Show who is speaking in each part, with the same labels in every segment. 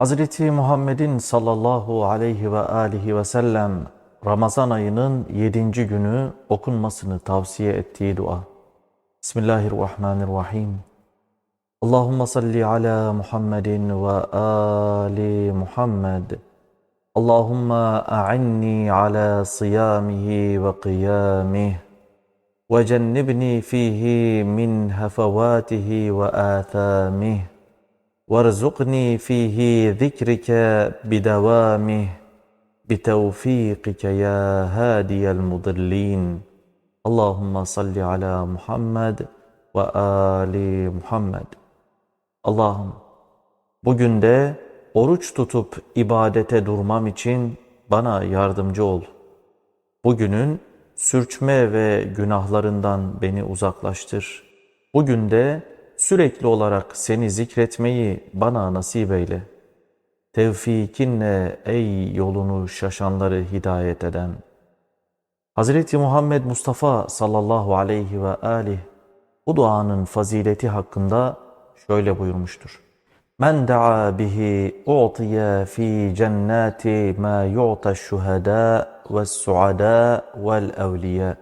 Speaker 1: Hazreti Muhammed'in sallallahu aleyhi ve alihi ve sellem Ramazan ayının yedinci günü okunmasını tavsiye ettiği dua. Bismillahirrahmanirrahim. Allahümme salli ala Muhammedin ve ali Muhammed. Allahümme a'inni ala siyamihi ve qiyamih. وجنبني فيه من هفواته وآثامه وارزقني فيه ذكرك بدوامه بتوفيقك يا هادي المضلين اللهم صل على محمد وآل محمد Allah'ım bugün de oruç tutup ibadete durmam için bana yardımcı ol. Bugünün sürçme ve günahlarından beni uzaklaştır. Bugün de sürekli olarak seni zikretmeyi bana nasip eyle. Tevfikinle ey yolunu şaşanları hidayet eden. Hazreti Muhammed Mustafa sallallahu aleyhi ve alih bu duanın fazileti hakkında şöyle buyurmuştur. Men da'a bihi u'tiya fi cennati ma yu'ta şuhada ve suada vel evliya.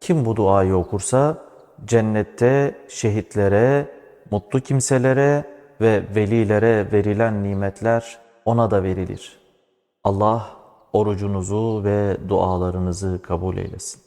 Speaker 1: Kim bu duayı okursa cennette şehitlere, mutlu kimselere ve velilere verilen nimetler ona da verilir. Allah orucunuzu ve dualarınızı kabul eylesin.